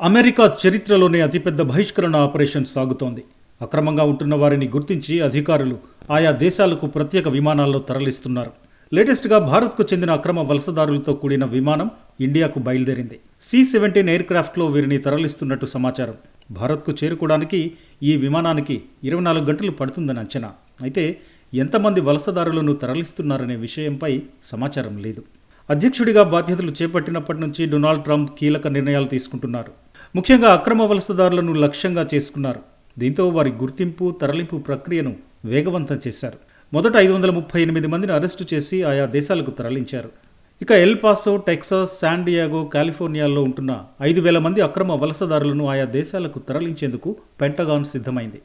America చరిత్రలోనే అతిపెద్ద బహిష్కరణ ఆపరేషన్ సాగుతోంది. అక్రమంగా ఉంటున్న వారిని గుర్తించి అధికారులు ఆయా దేశాలకు ప్రత్యేక విమానాల్లో తరలిస్తున్నారు. లేటెస్ట్గా భారత్కు చెందిన అక్రమ వలసదారులతో కూడిన విమానం ఇండియాకు బయలుదేరింది. సి సెవెంటీన్ ఎయిర్క్రాఫ్ట్లో వీరిని తరలిస్తున్నట్టు సమాచారం. భారత్కు చేరుకోవడానికి ఈ విమానానికి ఇరవై నాలుగు గంటలు పడుతుందని అంచనా. అయితే ఎంతమంది వలసదారులను తరలిస్తున్నారనే విషయంపై సమాచారం లేదు. అధ్యక్షుడిగా బాధ్యతలు చేపట్టినప్పటి నుంచి డొనాల్డ్ ట్రంప్ కీలక నిర్ణయాలు తీసుకుంటున్నారు. ముఖ్యంగా అక్రమ వలసదారులను లక్ష్యంగా చేసుకున్నారు. దీంతో వారి గుర్తింపు తరలింపు ప్రక్రియను వేగవంతం చేశారు. మొదట ఐదు వందల ముప్పై ఎనిమిది మందిని అరెస్టు చేసి ఆయా దేశాలకు తరలించారు. ఇక El Paso Texas San Diego కాలిఫోర్నియాలో ఉంటున్న ఐదు వేల మంది అక్రమ వలసదారులను ఆయా దేశాలకు తరలించేందుకు పెంటగాన్ సిద్ధమైంది.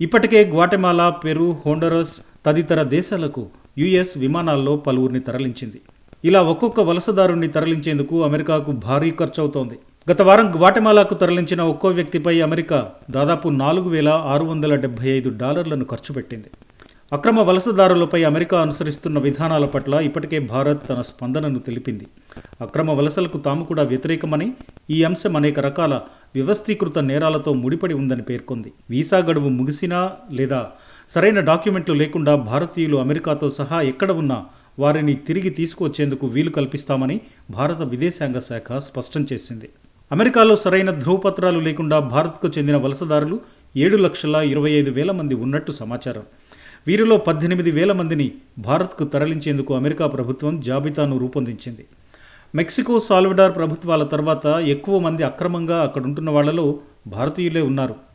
ఇప్పటికే గ్వాటెమాలా పెరు హోండరస్ తదితర దేశాలకు యుఎస్ విమానాల్లో పలువురిని తరలించింది. ఇలా ఒక్కొక్క వలసదారుని తరలించేందుకు అమెరికాకు భారీ ఖర్చవుతోంది. గత వారం గ్వాటెమాలాకు తరలించిన ఒక్కో వ్యక్తిపై అమెరికా దాదాపు నాలుగు వేల ఆరు వందల డెబ్బై ఐదు డాలర్లను ఖర్చు పెట్టింది. అక్రమ వలసదారులపై అమెరికా అనుసరిస్తున్న విధానాల పట్ల ఇప్పటికే భారత్ తన స్పందనను తెలిపింది. అక్రమ వలసలకు తాము కూడా వ్యతిరేకమని ఈ అంశం అనేక రకాల వ్యవస్థీకృత నేరాలతో ముడిపడి ఉందని పేర్కొంది. వీసా గడువు ముగిసినా లేదా సరైన డాక్యుమెంట్లు లేకుండా భారతీయులు అమెరికాతో సహా ఎక్కడ ఉన్నా వారిని తిరిగి తీసుకువచ్చేందుకు వీలు కల్పిస్తామని భారత విదేశాంగ శాఖ స్పష్టం చేసింది. అమెరికాలో సరైన ధృవపత్రాలు లేకుండా భారత్కు చెందిన వలసదారులు ఏడు లక్షల ఇరవై ఐదు వేల మంది ఉన్నట్టు సమాచారం. వీరిలో పద్దెనిమిది వేల మందిని భారత్కు తరలించేందుకు అమెరికా ప్రభుత్వం జాబితాను రూపొందించింది. మెక్సికో సాల్వడార్ ప్రభుత్వాల తర్వాత ఎక్కువ మంది అక్రమంగా అక్కడుంటున్న వాళ్ళలో భారతీయులే ఉన్నారు.